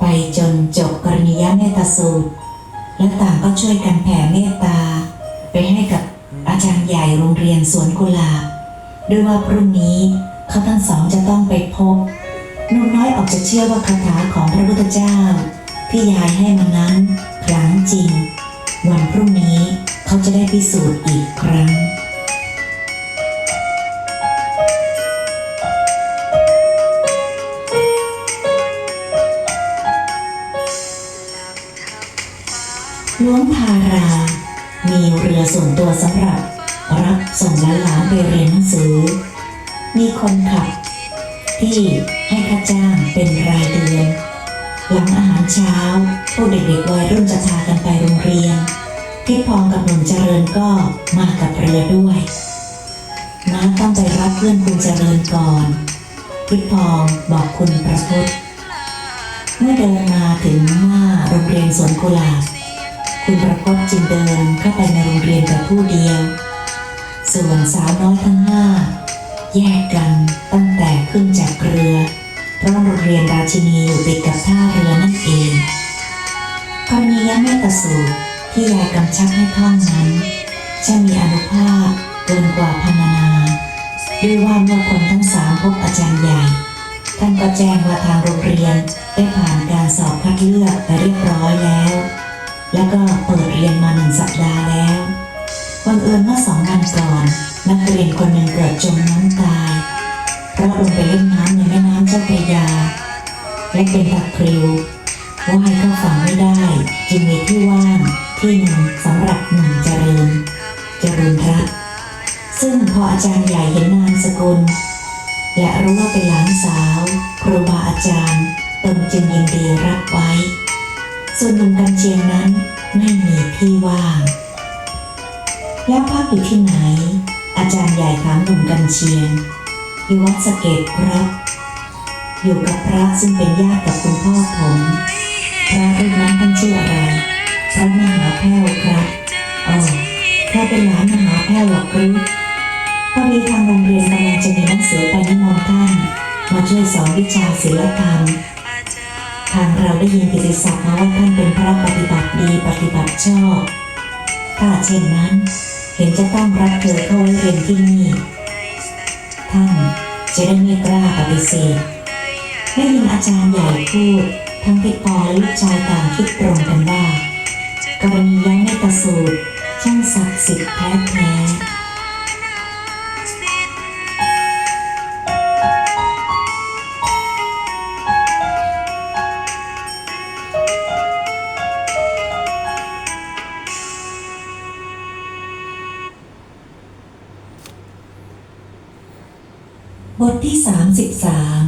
ไปจนจบกรณียเมตตาสูตร และต่างก็ช่วยกันแผ่เมตตา ไปให้กับอาจารย์ใหญ่โรงเรียนสวนกุหลาบด้วยว่าพรุ่งนี้เขาทั้งสองจะต้องไปพบนุ่มน้อยออกจะเชื่อว่าคาถาของพระพุทธเจ้า ที่ยายให้มานั้นครั้งจริง วันพรุ่งนี้เขาจะได้พิสูจน์อีกครั้ง ลวงพารา มีเรือส่วนตัวสำหรับ รับส่งหลานๆไปเรียนหนังสือ มีคนขับ ที่ให้ค่าจ้างเป็นรายเดือน หลังอาหารเช้า พวกเด็กๆวัยรุ่นจะพากันไปโรงเรียนพี่พองกับหนุ่มเจริญก็มากับเรือด้วยน้าต้องไปรับเพื่อนคุณเจริญก่อนพี่พองบอกคุณประพุทธเมื่อเดินมาถึงหน้าโรงเรียนสวนกุหลาบ คุณประพจน์จึงเดินเข้าไปในโรงเรียนแต่ผู้เดียว ส่วนสาวน้อยทั้งห้าแยกกันตั้งแต่ขึ้นจากเรือ เพราะโรงเรียนราชินีอยู่ติดกับท่าเรือนั่นเองกรณียเมตตาสูที่ยายกำชับให้ท่องนั้น จะมีอนุภาพเกินกว่าพรรณนาด้วยว่าเมื่อคนทั้งสามพบอาจารย์ใหญ่ ท่านก็แจ้งว่าทางโรงเรียนได้ผ่านการสอบคัดเลือกไปเรียบร้อยแล้ว แล้วก็เปิดเรียนมาหนึ่งสัปดาห์แล้วบังเอิญเมื่อสองวันก่อน นักเรียนคนหนึ่งเกิดจมน้ำตายเพราะลงไปเล่นน้ำในแม่น้ำเจ้าพระยา และเป็นตะคริวว่ายเข้าฝั่งไม่ได้ จึงมีที่ว่างที่หนึ่งสำหรับหนุ่มเจริญเจริญรัตซึ่งพออาจารย์ใหญ่เห็นนามสกุล และรู้ว่าเป็นหลานสาว ครูบาอาจารย์ตนจึงยินดีรับไว้ ส่วนหนุ่มกันเชียงนั้นไม่มีที่ว่าง แล้วพักอยู่ที่ไหน อาจารย์ใหญ่ถามหนุ่มกันเชียง อยู่วัดสเกตครับ อยู่กับพระซึ่งเป็นญาติกับคุณพ่อผม พระรูปนั้นท่านชื่ออะไร พระมหาแพ้วครับอ๋อถ้าเป็นหลานมหาแพ้วหรอกหรือพอดีทางโรงเรียนกำลังจะมีหนังสือไปนิมนต์ท่านมาช่วยสอนวิชาศิลธรรม ทางเราได้ยินกิติศัพท์มาว่าท่านเป็นพระปฏิบัติดีปฏิบัติชอบถ้าเช่นนั้น เห็นจะต้องรับเธอเข้าไว้เรียนที่นี่ท่านจะได้ไม่กล้าปฏิเสธได้ยินอาจารย์ใหญ่พูดทั้งพี่ปอและลูกชายต่างคิดตรงกันว่ากรณีย้ายเมตตาสูตรช่างศักดิ์สิทธิ์แท้แท้ บทที่ 33